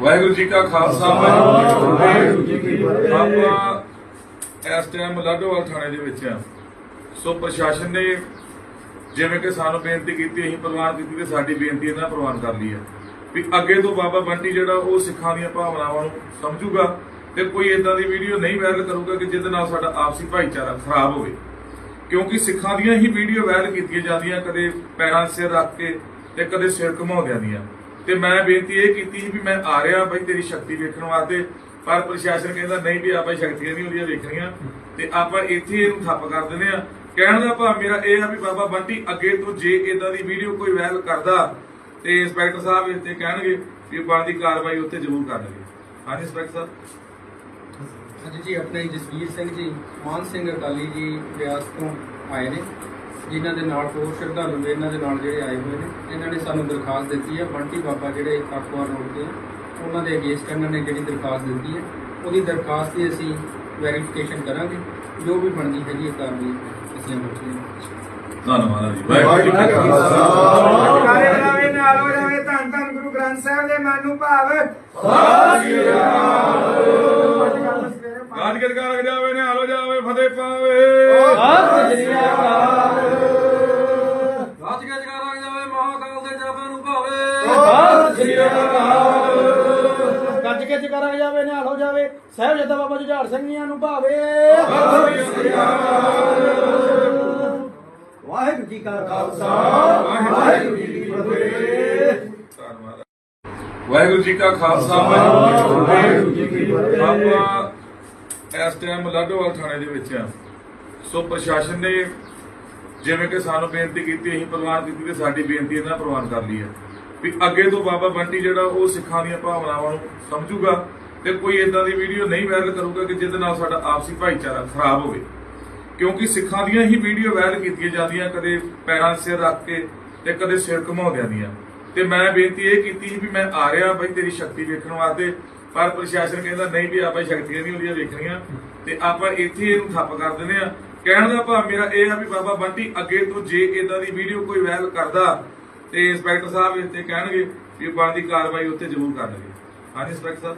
ਵਾਹਿਗੁਰੂ ਜੀ ਕਾ ਖਾਲਸਾ ਵਾਹਿਗੁਰੂ ਜੀ ਕੀ ਫਤਿਹ। ਆਪਾਂ ਇਸ ਟਾਈਮ ਲਾਡੋਵਾਲ ਥਾਣੇ ਦੇ ਵਿੱਚ ਆ ਸੋ ਪ੍ਰਸ਼ਾਸਨ ਨੇ ਜਿਵੇਂ ਕਿ ਸਾਨੂੰ ਬੇਨਤੀ ਕੀਤੀ ਅਸੀਂ ਪ੍ਰਵਾਨ ਕੀਤੀ ਤੇ ਸਾਡੀ ਬੇਨਤੀ ਇਹਨਾਂ ਪ੍ਰਵਾਨ ਕਰ ਲਈ ਹੈ ਵੀ ਅੱਗੇ ਤੋਂ ਬਾਬਾ ਬੰਟੀ ਜਿਹੜਾ ਉਹ ਸਿੱਖਾਂ ਦੀਆਂ ਭਾਵਨਾਵਾਂ ਨੂੰ ਸਮਝੂਗਾ ਤੇ ਕੋਈ ਇਦਾਂ ਦੀ ਵੀਡੀਓ ਨਹੀਂ ਵਾਇਰਲ ਕਰੂਗਾ ਕਿ ਜਿਹਦੇ ਨਾਲ ਸਾਡਾ ਆਪਸੀ ਭਾਈਚਾਰਾ ਖਰਾਬ ਹੋਵੇ। ਕਿਉਂਕਿ ਸਿੱਖਾਂ ਦੀਆਂ ਹੀ ਵੀਡੀਓ ਵਾਇਰਲ ਕੀਤੀਆਂ ਜਾਂਦੀਆਂ ਕਦੇ ਪੈਰਾਂ ਸਿਰ ਰੱਖ ਕੇ ਤੇ ਕਦੇ ਸਿਰ ਘੁਮਾਉਂਦਿਆਂ ਦੀਆਂ। ਤੇ ਮੈਂ ਬੇਨਤੀ ਇਹ ਕੀਤੀ ਸੀ ਵੀ ਮੈਂ ਆ ਰਿਹਾ ਬਈ ਤੇਰੀ ਸ਼ਕਤੀ ਵੇਖਣ ਵਾਸਤੇ, ਪਰ ਪ੍ਰਸ਼ਾਸਨ ਕਹਿੰਦਾ ਨਹੀਂ ਵੀ ਆਪਾਂ ਸ਼ਕਤੀਆਂ ਨਹੀਂ ਉਹਦੀਆਂ ਵੇਖਣੀਆਂ, ਤੇ ਆਪਾਂ ਇੱਥੇ ਇਹਨੂੰ ਠੱਪ ਕਰ ਦਿੰਦੇ ਆ ਕਹਿਣ ਦਾ ਭਾਵ ਮੇਰਾ ਇਹ ਆ ਵੀ ਬਾਬਾ ਬੰਟੀ, ਅੱਗੇ ਤੋਂ ਜੇ ਇਦਾਂ ਦੀ ਵੀਡੀਓ ਕੋਈ ਵਾਇਰਲ ਕਰਦਾ, ਤੇ ਇੰਸਪੈਕਟਰ ਸਾਹਿਬ ਇੱਥੇ ਕਹਿਣਗੇ ਵੀ ਬਣਦੀ ਕਾਰਵਾਈ ਉੱਥੇ ਜ਼ਰੂਰ ਕਰਨਗੇ। ਹਾਂਜੀ, ਇੰਸਪੈਕਟਰ ਸਾਹਿਬ। ਹਾਂਜੀ ਜੀ, ਆਪਣੇ ਜਸਵੀਰ ਸਿੰਘ ਜੀ, ਮਾਨ ਸਿੰਘ ਅਕਾਲੀ ਜੀ ਬਿਆਸ ਤੋਂ ਆਏ ਨੇ। ਜਿਨ੍ਹਾਂ ਦੇ ਨਾਲ ਹੋਰ ਸ਼ਰਧਾਲੂ ਵੀ ਇਹਨਾਂ ਦੇ ਨਾਲ ਜਿਹੜੇ ਆਏ ਹੋਏ ਨੇ ਇਹਨਾਂ ਨੇ ਸਾਨੂੰ ਦਰਖਾਸਤ ਦਿੱਤੀ ਹੈ ਬੰਟੀ ਬਾਬਾ ਜਿਹੜੇ ਕਾਕਵਾਰ ਰੋਡ ਤੇ ਉਹਨਾਂ ਦੇ ਅਗੇਂਸਟ ਇਹਨਾਂ ਨੇ ਜਿਹੜੀ ਦਰਖਾਸਤ ਦਿੱਤੀ ਹੈ ਉਹਦੀ ਦਰਖਾਸਤ ਦੀ ਅਸੀਂ ਵੈਰੀਫਿਕੇਸ਼ਨ ਕਰਾਂਗੇ ਜੋ ਵੀ ਬਣਦੀ ਹੈਗੀ ਹੈ ਕਾਰਵਾਈ ਅਸੀਂ ਅਮਲ ਚ। ਧੰਨਵਾਦ ਜੀ। ਵਾਹਿਗੁਰੂ ਜੀ ਕਾ ਕਾਰੇ ਖਾਲਸਾ। ਰਾਵੇ ਨਾਲ ਹੋ ਜਾਵੇ ਧੰਨ ਧੰਨ ਗੁਰੂ ਗ੍ਰੰਥ ਸਾਹਿਬ ਦੇ ਮਨ ਨੂੰ ਭਾਵ। ਗਾਜ ਕੇ ਕਰ ਜਾਵੇ ਨੇ ਹਾਲੋ ਜਾਵੇ ਫਤਿਹ ਪਾਵੇ। ਦੇ ਜਪਾਂ ਨੂੰ ਭਾਵੇ। ਗੱਜ ਕੇ ਜਕਰਾ ਜਾਵੇ ਨਿਹਾਲ ਹੋ ਜਾਵੇ। ਸਾਹਿਬ ਜਦਾ ਬਾਬਾ ਜੁਝਾਰ ਸਿੰਘ ਜੀਆਂ ਨੂੰ ਭਾਵੇ। ਵਾਹਿਗੁਰੂ ਜੀ ਕਾ ਖਾਲਸਾ ਵਾਹਿਗੁਰੂ ਜੀ ਕੀ ਫਤਿਹ। ਧੰਨਵਾਦ ਵਾਹਿਗੁਰੂ ਜੀ ਕਾ ਖਾਲਸਾ ਵਾਹਿਗੁਰੂ ਜੀ ਕੀ ਫਤਿਹ। ਆਪਾਂ ਇਸ ਟਾਈਮ ਲਾਡੋਵਾਲ ਥਾਣੇ ਦੇ ਵਿੱਚ ਆ। ਸੋ ਪ੍ਰਸ਼ਾਸਨ ਨੇ ਜਿਵੇਂ ਕਿ ਸਾਨੂੰ ਬੇਨਤੀ ਕੀਤੀ, ਅਸੀਂ ਪ੍ਰਵਾਨ ਕੀਤੀ ਤੇ ਸਾਡੀ ਬੇਨਤੀ ਇਹਨਾਂ ਪ੍ਰਵਾਨ ਕਰ ਲਈ ਹੈ ਵੀ ਅੱਗੇ ਤੋਂ ਬਾਬਾ ਬੰਟੀ ਜਿਹੜਾ ਉਹ ਸਿੱਖਾਂ ਦੀਆਂ ਭਾਵਨਾਵਾਂ ਨੂੰ ਸਮਝੂਗਾ ਤੇ ਕੋਈ ਇਦਾਂ ਦੀ ਵੀਡੀਓ ਨਹੀਂ ਵਾਇਰਲ ਕਰੂਗਾ ਕਿ ਜਿਹਦੇ ਨਾਲ ਸਾਡਾ ਆਪਸੀ ਭਾਈਚਾਰਾ ਖਰਾਬ ਹੋਵੇ। ਕਿਉਂਕਿ ਸਿੱਖਾਂ ਦੀਆਂ ਹੀ ਵੀਡੀਓ ਵਾਇਰਲ ਕੀਤੀਆਂ ਜਾਂਦੀਆਂ, ਕਦੇ ਪੈਰਾਂ ਸਿਰ ਰੱਖ ਕੇ ਤੇ ਕਦੇ ਸਿਰ ਘੁਮਾਉਂਦਿਆਂ ਦੀਆਂ। ਤੇ ਮੈਂ ਬੇਨਤੀ ਇਹ ਕੀਤੀ ਸੀ ਵੀ ਮੈਂ ਆ ਰਿਹਾ ਬਈ ਤੇਰੀ ਸ਼ਕਤੀ ਵੇਖਣ ਵਾਸਤੇ, ਪਰ ਪ੍ਰਸ਼ਾਸਨ ਕਹਿੰਦਾ, ਨਹੀਂ ਵੀ ਆਪਾਂ ਸ਼ਕਤੀਆਂ ਨਹੀਂ ਉਹਦੀਆਂ ਵੇਖਣੀਆਂ। ਤੇ ਆਪਾਂ ਇੱਥੇ ਇਹਨੂੰ ਠੱਪ ਕਰ ਦਿੰਦੇ ਆ ਕਹਿਣ ਦਾ ਭਾਵ ਮੇਰਾ ਇਹ ਆ ਵੀ ਬਾਬਾ ਬੰਟੀ ਅੱਗੇ ਤੋਂ ਜੇ ਇਦਾਂ ਦੀ ਵੀਡੀਓ ਕੋਈ ਵਾਇਰਲ ਕਰਦਾ ਤੇ ਇੰਸਪੈਕਟਰ ਸਾਹਿਬ ਇੱਥੇ ਕਹਿਣਗੇ ਵੀ ਬਣਦੀ ਕਾਰਵਾਈ ਉੱਥੇ ਜ਼ਰੂਰ ਕਰਨਗੇ। ਹਾਂਜੀ, ਇੰਸਪੈਕਟਰ ਸਾਹਿਬ।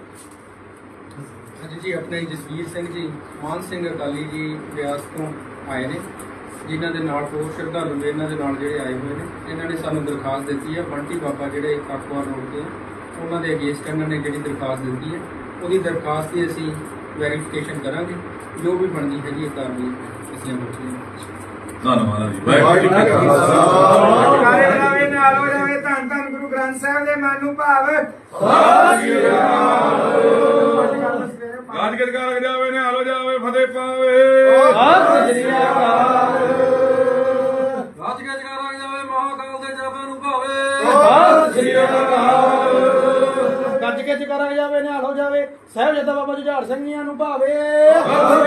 ਹਾਂਜੀ ਜੀ, ਆਪਣੇ ਜਸਵੀਰ ਸਿੰਘ ਜੀ, ਮਾਨ ਸਿੰਘ ਅਕਾਲੀ ਜੀ ਬਿਆਸ ਤੋਂ ਆਏ ਨੇ, ਜਿਨ੍ਹਾਂ ਦੇ ਨਾਲ ਹੋਰ ਸ਼ਰਧਾਲੂ ਵੀ ਇਹਨਾਂ ਦੇ ਨਾਲ ਜਿਹੜੇ ਆਏ ਹੋਏ ਨੇ, ਇਹਨਾਂ ਨੇ ਸਾਨੂੰ ਦਰਖਾਸਤ ਦਿੱਤੀ ਹੈ ਬੰਟੀ ਬਾਬਾ ਜਿਹੜੇ ਕਾਕਵਾਰ ਰੋਡ ਤੇ ਉਹਨਾਂ ਦੇ ਅਗੇਂਸਟ ਇਹਨਾਂ ਨੇ ਜਿਹੜੀ ਦਰਖਾਸਤ ਦਿੱਤੀ ਹੈ ਉਹਦੀ ਦਰਖਾਸਤ ਦੀ ਅਸੀਂ ਵੈਰੀਫਿਕੇਸ਼ਨ ਕਰਾਂਗੇ, ਜੋ ਵੀ ਬਣਦੀ ਹੈਗੀ ਹੈ ਕਾਰਵਾਈ ਅਸੀਂ ਅਮਲ ਚ ਲਿਆਵਾਂਗੇ। ਧੰਨਵਾਦ ਜੀ ਵਾਹਿਗੁਰੂ ਜੀ ਕਾ ਖਾਲਸਾ ਕਾਰੇ ਰਾਵੇ ਨਾਲ ਹੋ ਜਾਵੇ ਧੰਨ ਧੰਨ ਗੁਰੂ ਗ੍ਰੰਥ ਸਾਹਿਬ ਦੇ ਮਨ ਨੂੰ ਭਾਵ। ਗਾਜ ਕੇ ਕਰ ਜਾਵੇ ਨੇ ਹਾਲੋ ਜਾਵੇ ਫਤਿਹ ਪਾਵੇ। ਰਾਜ ਗੱਜ ਕਰਾਂਗੇ ਜਾਵੇ ਮਹਾਕਾਲ ਦੇ ਜਪਾਂ ਨੂੰ ਭਾਵੇ। ਗੱਜ ਕੇ ਜਕਰਾ ਜਾਵੇ ਨਿਹਾਲ ਹੋ ਜਾਵੇ ਸਾਹਿਬ ਜਦਾ ਬਾਬਾ ਜੁਝਾਰ ਸਿੰਘ ਨੂੰ ਭਾਵੇ। ਵਾਹਿਗੁਰੂ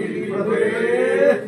ਕੀ ਫਤਿਹ